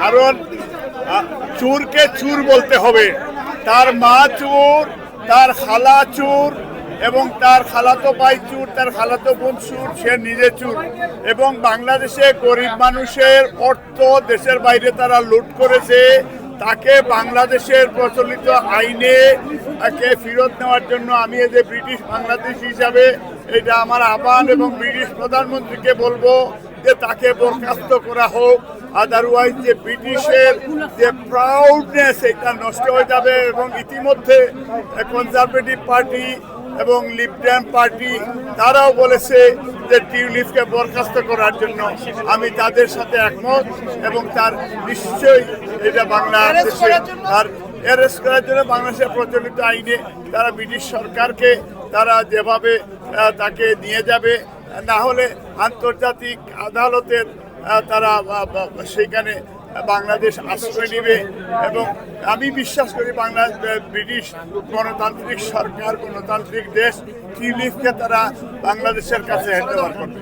কারণ চুরকে চুর বলতে হবে। তার মা চুর, তার খালা চুর, এবং তার খালাতো ভাই চুর, তার খালাতো বোন চুর, সে নিজে চুর। এবং বাংলাদেশে গরিব মানুষের অর্থ দেশের বাইরে তারা লুট করেছে, তাকে বাংলাদেশের প্রচলিত আইনে তাকে ফেরত নেওয়ার জন্য আমি এই যে ব্রিটিশ বাংলাদেশ হিসাবে এটা আমার আহ্বান এবং ব্রিটিশ প্রধানমন্ত্রীকে বলব যে তাকে বরখাস্ত করা হোক আদারওয়াইজ যে ব্রিটিশের যে প্রাউডনেস এটা নষ্ট হয়ে যাবে এবং ইতিমধ্যে কনজারভেটিভ পার্টি এবং লিবডেম পার্টি তারাও বলেছে যে টিউলিপকে বরখাস্ত করার জন্য আমি তাদের সাথে একমত এবং তার নিশ্চয়ই এটা বাংলাদেশে তার অ্যারেস্ট করার জন্য বাংলাদেশের প্রচলিত আইনে তারা ব্রিটিশ সরকারকে তারা যেভাবে তাকে নিয়ে যাবে না হলে আন্তর্জাতিক আদালতের তারা সেখানে বাংলাদেশ আশ্রয় নেবে এবং আমি বিশ্বাস করি বাংলাদেশ ব্রিটিশ গণতান্ত্রিক সরকার, গণতান্ত্রিক দেশ, কি লিখতে তারা বাংলাদেশের কাছে হ্যান্ডওভার করবে।